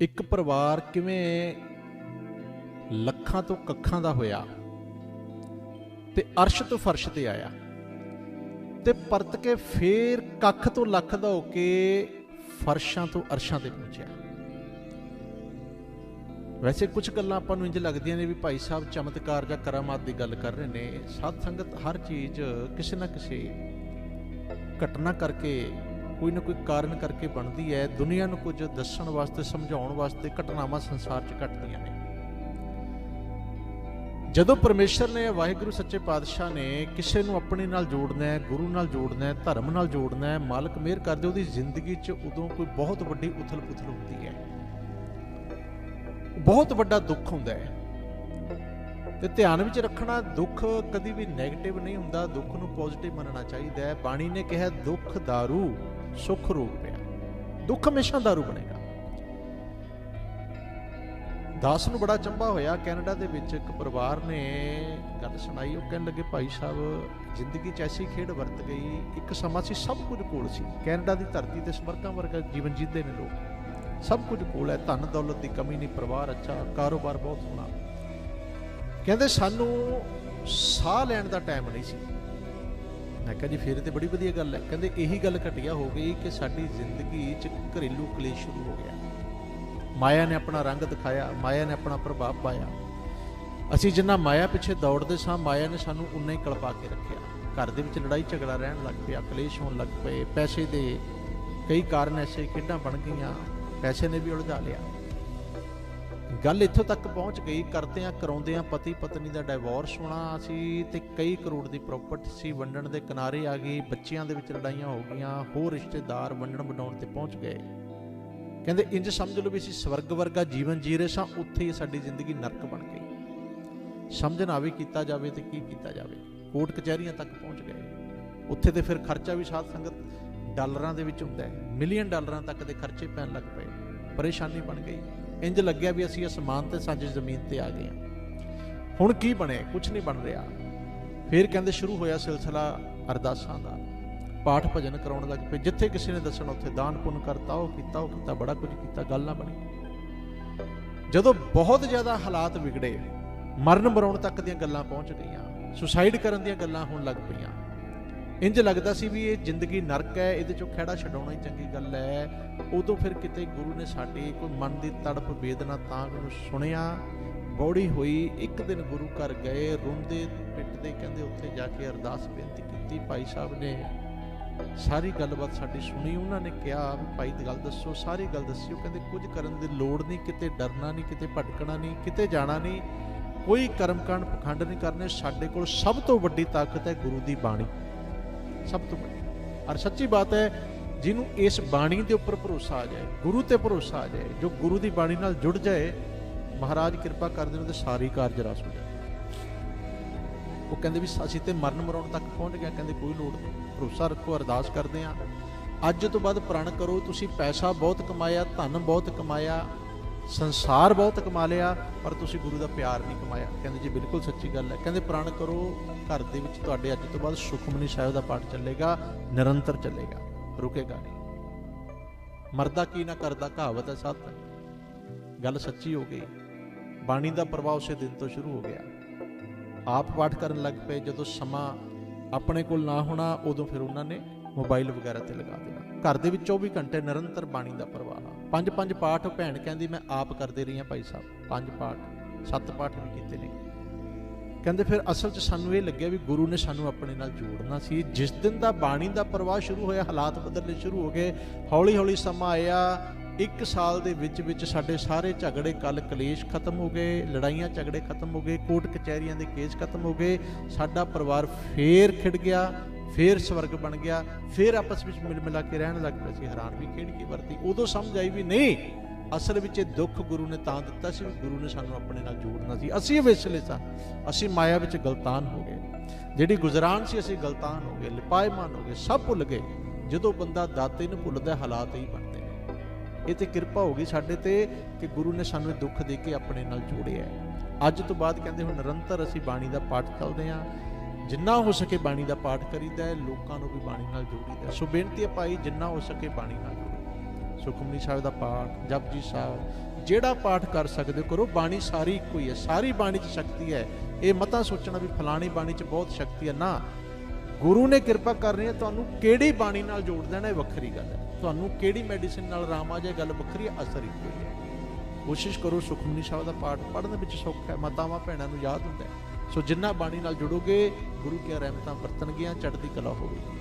ਇੱਕ ਪਰਿਵਾਰ ਕਿਵੇਂ ਲੱਖਾਂ ਤੋਂ ਕੱਖਾਂ ਦਾ ਹੋਇਆ ਤੇ ਅਰਸ਼ ਤੋਂ ਫਰਸ਼ ਤੇ ਆਇਆ ਤੇ ਪਰਤ ਕੇ ਫੇਰ ਕੱਖ ਤੋਂ ਲੱਖ ਦਾ ਹੋ ਕੇ ਫਰਸ਼ਾਂ ਤੋਂ ਅਰਸ਼ਾਂ ਤੇ ਪਹੁੰਚਿਆ। ਵੈਸੇ ਕੁਝ ਗੱਲਾਂ ਆਪਾਂ ਨੂੰ ਇੰਜ ਲੱਗਦੀਆਂ ਨੇ ਵੀ ਭਾਈ ਸਾਹਿਬ ਚਮਤਕਾਰ ਜਾਂ ਕਰਾਮਾਤ ਦੀ ਗੱਲ ਕਰ ਰਹੇ ਨੇ। ਸਾਧ ਸੰਗਤ ਹਰ ਚੀਜ਼ ਕਿਸੇ ਨਾ ਕਿਸੇ ਘਟਨਾ ਕਰਕੇ ਕੋਈ ਨਾ ਕੋਈ ਕਾਰਨ ਕਰਕੇ ਬਣਦੀ ਹੈ। ਦੁਨੀਆ ਨੂੰ ਕੁਝ ਦੱਸਣ ਵਾਸਤੇ, ਸਮਝਾਉਣ ਵਾਸਤੇ ਘਟਨਾਵਾਂ ਸੰਸਾਰ 'ਚ ਘਟਦੀਆਂ ਨੇ। ਜਦੋਂ ਪਰਮੇਸ਼ਰ ਨੇ ਵਾਹਿਗੁਰੂ ਸੱਚੇ ਪਾਤਸ਼ਾਹ ਨੇ ਕਿਸੇ ਨੂੰ ਆਪਣੇ ਨਾਲ ਜੋੜਨਾ ਹੈ, ਗੁਰੂ ਨਾਲ ਜੋੜਨਾ ਹੈ, ਧਰਮ ਨਾਲ ਜੋੜਨਾ ਹੈ, ਮਾਲਕ ਮਿਹਰ ਕਰਦੇ, ਉਹਦੀ ਜ਼ਿੰਦਗੀ 'ਚ ਉਦੋਂ ਕੋਈ ਬਹੁਤ ਵੱਡੀ ਉਥਲ-ਪੁਥਲ ਹੁੰਦੀ ਹੈ। ਬਹੁਤ ਵੱਡਾ ਦੁੱਖ ਹੁੰਦਾ ਹੈ। ਤੇ ਧਿਆਨ ਵਿੱਚ ਰੱਖਣਾ, ਦੁੱਖ ਕਦੀ ਵੀ ਨੈਗੇਟਿਵ ਨਹੀਂ ਹੁੰਦਾ। ਦੁੱਖ ਨੂੰ ਪੋਜ਼ਿਟਿਵ ਮੰਨਣਾ ਚਾਹੀਦਾ ਹੈ। ਬਾਣੀ ਨੇ ਕਿਹਾ, ਦੁੱਖ ਦਾਰੂ। ਸੁੱਖ ਰੂਪ ਹੈ ਦੁੱਖ ਹਮੇਸ਼ਾ ਦਾਰੂ ਬਣੇਗਾ। ਦਾਸ ਨੂੰ ਬੜਾ ਚੰਬਾ ਹੋਇਆ, ਕੈਨੇਡਾ ਦੇ ਵਿੱਚ ਇੱਕ ਪਰਿਵਾਰ ਨੇ ਗੱਲ ਸੁਣਾਈ, ਉਹ ਕਹਿਣ ਲੱਗੇ, ਭਾਈ ਸਾਹਿਬ, ਜ਼ਿੰਦਗੀ 'ਚ ਐਸੀ ਖੇਡ ਵਰਤ ਗਈ, ਇੱਕ ਸਮਾਂ ਸੀ ਸਭ ਕੁਝ ਕੋਲ ਸੀ, ਕੈਨੇਡਾ ਦੀ ਧਰਤੀ ਤੇ ਸਵਰਗਾਂ ਵਰਗਾ ਜੀਵਨ ਜੀਦੇ ਨੇ ਲੋਕ। ਸਭ ਕੁਝ ਕੋਲ ਹੈ, ਧਨ ਦੌਲਤ ਦੀ ਕਮੀ ਨਹੀਂ, ਪਰਿਵਾਰ ਅੱਛਾ, ਕਾਰੋਬਾਰ ਬਹੁਤ ਸੋਹਣਾ। ਕਹਿੰਦੇ, ਸਾਨੂੰ ਸਾਹ ਲੈਣ ਦਾ ਟਾਈਮ ਨਹੀਂ ਸੀ। ਮੈਂ ਕਿਹਾ ਜੀ, ਫਿਰ ਤੇ ਬੜੀ ਵਧੀਆ ਗੱਲ ਹੈ। ਕਹਿੰਦੇ ਇਹੀ ਗੱਲ ਘਟਿਆ ਹੋ ਗਈ ਕਿ ਸਾਡੀ ਜ਼ਿੰਦਗੀ 'ਚ ਘਰੇਲੂ ਕਲੇਸ਼ ਸ਼ੁਰੂ ਹੋ ਗਿਆ। ਮਾਇਆ ਨੇ ਆਪਣਾ ਰੰਗ ਦਿਖਾਇਆ, ਮਾਇਆ ਨੇ ਆਪਣਾ ਪ੍ਰਭਾਵ ਪਾਇਆ। ਅਸੀਂ ਜਿੰਨਾ ਮਾਇਆ ਪਿੱਛੇ ਦੌੜਦੇ ਸਾਂ, ਮਾਇਆ ਨੇ ਸਾਨੂੰ ਉਨਾ ਹੀ ਕਲਪਾ ਕੇ ਰੱਖਿਆ। ਘਰ ਦੇ ਵਿੱਚ ਲੜਾਈ ਝਗੜਾ ਰਹਿਣ ਲੱਗ ਪਿਆ, ਕਲੇਸ਼ ਹੋਣ ਲੱਗ ਪਏ, ਪੈਸੇ ਦੇ ਕਈ ਕਾਰਨ ਐਸੇ ਖੇਡਾਂ ਬਣ ਗਈਆਂ, ਪੈਸੇ ਨੇ ਵੀ ਉਲਝਾ ਲਿਆ। ਗੱਲ ਇੱਥੋਂ ਤੱਕ ਪਹੁੰਚ ਗਈ, ਕਰਦਿਆਂ ਕਰਾਉਂਦਿਆਂ ਪਤੀ ਪਤਨੀ ਦਾ ਡਿਵੋਰਸ ਹੋਣਾ ਸੀ ਤੇ ਕਈ ਕਰੋੜ ਦੀ ਪ੍ਰਾਪਰਟੀ ਸੀ, ਵੰਡਣ ਦੇ ਕਿਨਾਰੇ ਆ ਗਈ, ਬੱਚਿਆਂ ਦੇ ਵਿੱਚ ਲੜਾਈਆਂ ਹੋ ਗਈਆਂ, ਹੋਰ ਰਿਸ਼ਤੇਦਾਰ ਵੰਡਣ ਵਡਾਉਣ ਤੇ ਪਹੁੰਚ ਗਏ। ਕਹਿੰਦੇ ਇੰਜ ਸਮਝ ਲਓ ਵੀ ਅਸੀਂ ਸਵਰਗ ਵਰਗਾ ਜੀਵਨ ਜੀ ਰਹੇ ਸਾਂ, ਉੱਥੇ ਹੀ ਸਾਡੀ ਜ਼ਿੰਦਗੀ ਨਰਕ ਬਣ ਗਈ। ਸਮਝ ਨਾ ਆਵੇ ਕੀਤਾ ਜਾਵੇ ਤੇ ਕੀ ਕੀਤਾ ਜਾਵੇ। ਕੋਰਟ ਕਚਹਿਰੀਆਂ ਤੱਕ ਪਹੁੰਚ ਗਏ। ਉੱਥੇ ਤੇ ਫਿਰ ਖਰਚਾ ਵੀ ਸਾਧ ਸੰਗਤ ਡਾਲਰਾਂ ਦੇ ਵਿੱਚ ਹੁੰਦਾ ਹੈ। ਮਿਲੀਅਨ ਡਾਲਰਾਂ ਤੱਕ ਦੇ ਖਰਚੇ ਪੈਣ ਲੱਗ ਪਏ। ਪਰੇਸ਼ਾਨੀ ਬਣ ਗਈ। ਇੰਜ ਲੱਗਿਆ ਵੀ ਅਸੀਂ ਅਸਮਾਨ ਤੇ ਸਾਂਝੀ ਜ਼ਮੀਨ ਤੇ ਆ ਗਏ ਹਾਂ। ਹੁਣ ਕੀ ਬਣੇ ਕੁਝ ਨਹੀਂ ਬਣ ਰਿਹਾ। ਫਿਰ ਕਹਿੰਦੇ ਸ਼ੁਰੂ ਹੋਇਆ ਸਿਲਸਿਲਾ ਅਰਦਾਸਾਂ ਦਾ। ਪਾਠ ਭਜਨ ਕਰਾਉਣ ਲੱਗ ਪਏ। ਜਿੱਥੇ ਕਿਸੇ ਨੇ ਦੱਸਣਾ, ਉੱਥੇ ਦਾਨ ਪੁੰਨ ਕਰਤਾ, ਉਹ ਕੀਤਾ ਉਹ ਕੀਤਾ, ਬੜਾ ਕੁਝ ਕੀਤਾ, ਗੱਲ ਨਾ ਬਣੀ। ਜਦੋਂ ਬਹੁਤ ਜ਼ਿਆਦਾ ਹਾਲਾਤ ਵਿਗੜੇ, ਮਰਨ ਮਰਾਉਣ ਤੱਕ ਦੀਆਂ ਗੱਲਾਂ ਪਹੁੰਚ ਗਈਆਂ। ਸੁਸਾਈਡ ਕਰਨ ਦੀਆਂ ਗੱਲਾਂ ਹੋਣ ਲੱਗ ਪਈਆਂ। ਇੰਜ ਲੱਗਦਾ ਸੀ ਵੀ ਇਹ ਜ਼ਿੰਦਗੀ ਨਰਕ ਹੈ, ਇਹਦੇ ਚੋਂ ਖਿਹੜਾ ਛਡਾਉਣਾ ਹੀ ਚੰਗੀ ਗੱਲ ਹੈ। ਉਦੋਂ ਫਿਰ ਕਿਤੇ ਗੁਰੂ ਨੇ ਸਾਡੀ ਕੋਈ ਮਨ ਦੀ ਤੜਪ, ਵੇਦਨਾ ਤਾਂ ਨੂੰ ਸੁਣਿਆ। ਬੌੜੀ ਹੋਈ ਇੱਕ ਦਿਨ ਗੁਰੂ ਘਰ ਗਏ, ਰੋਂਦੇ ਪਿੱਟਦੇ ਕਹਿੰਦੇ ਉੱਥੇ ਜਾ ਕੇ ਅਰਦਾਸ ਬੇਨਤੀ ਕੀਤੀ ਭਾਈ ਸਾਹਿਬ ਨੇ। ਸਾਰੀ ਗੱਲਬਾਤ ਸਾਡੀ ਸੁਣੀ, ਉਹਨਾਂ ਨੇ ਕਿਹਾ ਵੀ ਭਾਈ ਦੀ ਗੱਲ ਦੱਸੋ, ਸਾਰੀ ਗੱਲ ਦੱਸੀ ਉਹ ਕਹਿੰਦੇ ਕੁਝ ਕਰਨ ਦੀ ਲੋੜ ਨਹੀਂ, ਕਿਤੇ ਡਰਨਾ ਨਹੀਂ, ਕਿਤੇ ਭਟਕਣਾ ਨਹੀਂ, ਕਿਤੇ ਜਾਣਾ ਨਹੀਂ। ਕੋਈ ਕਰਮਕਾਂਡ, ਪਖੰਡ ਨਹੀਂ ਕਰਨੇ, ਸਾਡੇ ਕੋਲ ਸਭ ਤੋਂ ਵੱਡੀ ਤਾਕਤ ਹੈ ਗੁਰੂ ਦੀ ਬਾਣੀ। ਸਭ ਤੋਂ ਵੱਡੀ। ਔਰ ਸੱਚੀ ਬਾਤ ਹੈ, ਜਿਹਨੂੰ ਇਸ ਬਾਣੀ ਦੇ ਉੱਪਰ ਭਰੋਸਾ ਆ ਜਾਏ, ਗੁਰੂ ਤੇ ਭਰੋਸਾ ਆ ਜਾਏ, ਜੋ ਗੁਰੂ ਦੀ ਬਾਣੀ ਨਾਲ ਜੁੜ ਜਾਏ, ਮਹਾਰਾਜ ਕਿਰਪਾ ਕਰਦੇ ਨੇ ਤੇ ਸਾਰੀ ਕਾਰਜ ਰਸ ਹੋ ਜਾਏ। ਉਹ ਕਹਿੰਦੇ ਵੀ ਅਸੀਂ ਤੇ ਮਰਨ ਮਰਾਉਣ ਤੱਕ ਪਹੁੰਚ ਗਿਆ ਕਹਿੰਦੇ ਕੋਈ ਲੋੜ ਨਹੀਂ, ਭਰੋਸਾ ਰੱਖੋ, ਅਰਦਾਸ ਕਰਦੇ ਆ ਅੱਜ ਤੋਂ ਬਾਅਦ ਪ੍ਰਣ ਕਰੋ, ਤੁਸੀਂ ਪੈਸਾ ਬਹੁਤ ਕਮਾਇਆ, ਧਨ ਬਹੁਤ ਕਮਾਇਆ ਸੰਸਾਰ ਬਹੁਤ ਕਮਾ ਲਿਆ, ਪਰ ਤੁਸੀਂ ਗੁਰੂ ਦਾ ਪਿਆਰ ਨਹੀਂ ਕਮਾਇਆ। ਕਹਿੰਦੇ ਜੀ, ਬਿਲਕੁਲ ਸੱਚੀ ਗੱਲ ਹੈ। ਕਹਿੰਦੇ, ਪ੍ਰਣ ਕਰੋ, ਘਰ ਦੇ ਵਿੱਚ ਤੁਹਾਡੇ ਅੱਜ ਤੋਂ ਬਾਅਦ ਸੁਖਮਨੀ ਸਾਹਿਬ ਦਾ ਪਾਠ ਚੱਲੇਗਾ, ਨਿਰੰਤਰ ਚੱਲੇਗਾ। ਰੁਕੇਗਾ ਨਹੀਂ। ਮਰਦਾ ਕੀ ਨਾ ਕਰਦਾ, ਕਹਾਵਤ ਹੈ ਸਾਧ ਗੱਲ ਸੱਚੀ ਹੋ ਗਈ। ਬਾਣੀ ਦਾ ਪ੍ਰਭਾਵ ਉਸੇ ਦਿਨ ਤੋਂ ਸ਼ੁਰੂ ਹੋ ਗਿਆ। ਆਪ ਪਾਠ ਕਰਨ ਲੱਗ ਪਏ। ਜਦੋਂ ਸਮਾਂ ਆਪਣੇ ਕੋਲ ਨਾ ਹੋਣਾ, ਉਦੋਂ ਫਿਰ ਉਹਨਾਂ ਨੇ ਮੋਬਾਈਲ ਵਗੈਰਾ ਤੇ ਲਗਾ ਦੇਣਾ। ਘਰ ਦੇ ਵਿੱਚ 24 ਘੰਟੇ ਨਿਰੰਤਰ ਬਾਣੀ ਦਾ ਪ੍ਰਵਾਹ। ਪੰਜ ਪੰਜ ਪਾਠ ਭੈਣ ਕਹਿੰਦੀ, ਮੈਂ ਆਪ ਕਰਦੇ ਰਹੀ ਹਾਂ ਭਾਈ ਸਾਹਿਬ। ਪੰਜ ਪਾਠ, ਸੱਤ ਪਾਠ ਵੀ ਕੀਤੇ ਨੇ। ਕਹਿੰਦੇ ਫਿਰ ਅਸਲ 'ਚ ਸਾਨੂੰ ਇਹ ਲੱਗਿਆ ਵੀ ਗੁਰੂ ਨੇ ਸਾਨੂੰ ਆਪਣੇ ਨਾਲ ਜੋੜਨਾ ਸੀ। ਜਿਸ ਦਿਨ ਦਾ ਬਾਣੀ ਦਾ ਪ੍ਰਵਾਹ ਸ਼ੁਰੂ ਹੋਇਆ, ਹਾਲਾਤ ਬਦਲਣੇ ਸ਼ੁਰੂ ਹੋ ਗਏ। ਹੌਲੀ ਹੌਲੀ ਸਮਾਂ ਆਇਆ। ਇੱਕ ਸਾਲ ਦੇ ਵਿੱਚ ਵਿੱਚ ਸਾਡੇ ਸਾਰੇ ਝਗੜੇ ਕੱਲ ਕਲੇਸ਼ ਖਤਮ ਹੋ ਗਏ, ਲੜਾਈਆਂ, ਝਗੜੇ ਖਤਮ ਹੋ ਗਏ, ਕੋਰਟ ਕਚਹਿਰੀਆਂ ਦੇ ਕੇਸ ਖਤਮ ਹੋ ਗਏ। ਸਾਡਾ ਪਰਿਵਾਰ ਫੇਰ ਖਿੜ ਗਿਆ। ਫੇਰ ਸਵਰਗ ਬਣ ਗਿਆ, ਫੇਰ ਆਪਸ ਵਿੱਚ ਮਿਲ ਮਿਲਾ ਕੇ ਰਹਿਣ ਲੱਗ ਪਏ ਸੀ, ਹੈਰਾਨ ਵੀ ਖੇਡ ਕੀ ਵਰਤੀ। ਉਦੋਂ ਸਮਝ ਆਈ ਵੀ ਨਹੀਂ, ਅਸਲ ਵਿੱਚ ਇਹ ਦੁੱਖ ਗੁਰੂ ਨੇ ਤਾਂ ਦਿੱਤਾ ਸੀ ਗੁਰੂ ਨੇ ਸਾਨੂੰ ਆਪਣੇ ਨਾਲ ਜੋੜਨਾ ਸੀ। ਅਸੀਂ ਵਿਸਲੇ ਸਾਂ। ਅਸੀਂ ਮਾਇਆ ਵਿੱਚ ਗਲਤਾਨ ਹੋ ਗਏ। ਜਿਹੜੀ ਗੁਜ਼ਰਾਨ ਸੀ, ਅਸੀਂ ਗਲਤਾਨ ਹੋ ਗਏ, ਲਿਪਾਇਮਾਨ ਹੋ ਗਏ, ਸਭ ਭੁੱਲ ਗਏ। ਜਦੋਂ ਬੰਦਾ ਦਾਤੇ ਨੂੰ ਭੁੱਲਦਾ ਹਾਲਾਤ ਹੀ ਬਣਦੇ ਨੇ। ਇਹ ਤੇ ਕਿਰਪਾ ਹੋ ਗਈ ਸਾਡੇ ਤੇ ਕਿ ਗੁਰੂ ਨੇ ਸਾਨੂੰ ਇਹ ਦੁੱਖ ਦੇ ਕੇ ਆਪਣੇ ਨਾਲ ਜੋੜਿਆ ਅੱਜ ਤੋਂ ਬਾਅਦ ਕਹਿੰਦੇ ਹੁਣ ਨਿਰੰਤਰ ਅਸੀਂ ਬਾਣੀ ਦਾ ਪਾਠ ਕਰਦੇ ਹਾਂ। ਜਿੰਨਾ ਹੋ ਸਕੇ ਬਾਣੀ ਦਾ ਪਾਠ ਕਰੀਦਾ ਹੈ, ਲੋਕਾਂ ਨੂੰ ਵੀ ਬਾਣੀ ਨਾਲ ਜੋੜੀਦਾ ਸੋ ਬੇਨਤੀ ਹੈ ਭਾਈ, ਜਿੰਨਾ ਹੋ ਸਕੇ ਬਾਣੀ ਨਾਲ ਜੁੜੋ। ਸੁਖਮਨੀ ਸਾਹਿਬ ਦਾ ਪਾਠ, ਜਪਜੀ ਸਾਹਿਬ, ਜਿਹੜਾ ਪਾਠ ਕਰ ਸਕਦੇ ਹੋ, ਕਰੋ। ਬਾਣੀ ਸਾਰੀ ਇੱਕੋ ਹੀ ਹੈ। ਸਾਰੀ ਬਾਣੀ 'ਚ ਸ਼ਕਤੀ ਹੈ। ਇਹ ਮਤਾ ਸੋਚਣਾ ਵੀ ਫਲਾਣੀ ਬਾਣੀ 'ਚ ਬਹੁਤ ਸ਼ਕਤੀ ਹੈ। ਨਾ, ਗੁਰੂ ਨੇ ਕਿਰਪਾ ਕਰਨੀ ਹੈ, ਤੁਹਾਨੂੰ ਕਿਹੜੀ ਬਾਣੀ ਨਾਲ ਜੋੜ ਦੇਣਾ, ਇਹ ਵੱਖਰੀ ਗੱਲ ਹੈ। ਤੁਹਾਨੂੰ ਕਿਹੜੀ ਮੈਡੀਸਿਨ ਨਾਲ ਆਰਾਮ ਆ ਜਾਏ ਗੱਲ ਵੱਖਰੀ ਹੈ, ਅਸਰ ਇੱਕੋ ਹੀ ਹੈ। ਕੋਸ਼ਿਸ਼ ਕਰੋ ਸੁਖਮਨੀ ਸਾਹਿਬ ਦਾ ਪਾਠ ਪੜ੍ਹਨ ਵਿੱਚ ਸੌਖਾ ਹੈ। ਮਾਤਾਵਾਂ ਭੈਣਾਂ ਨੂੰ ਯਾਦ ਹੁੰਦਾ ਹੈ। ਸੋ ਜਿੰਨਾ ਬਾਣੀ ਨਾਲ ਜੁੜੋਗੇ ਗੁਰੂ ਕੀ ਰਹਿਮਤਾਂ ਵਰਤਣਗੀਆਂ ਚੜ੍ਹਦੀ ਕਲਾ ਹੋਵੇਗੀ।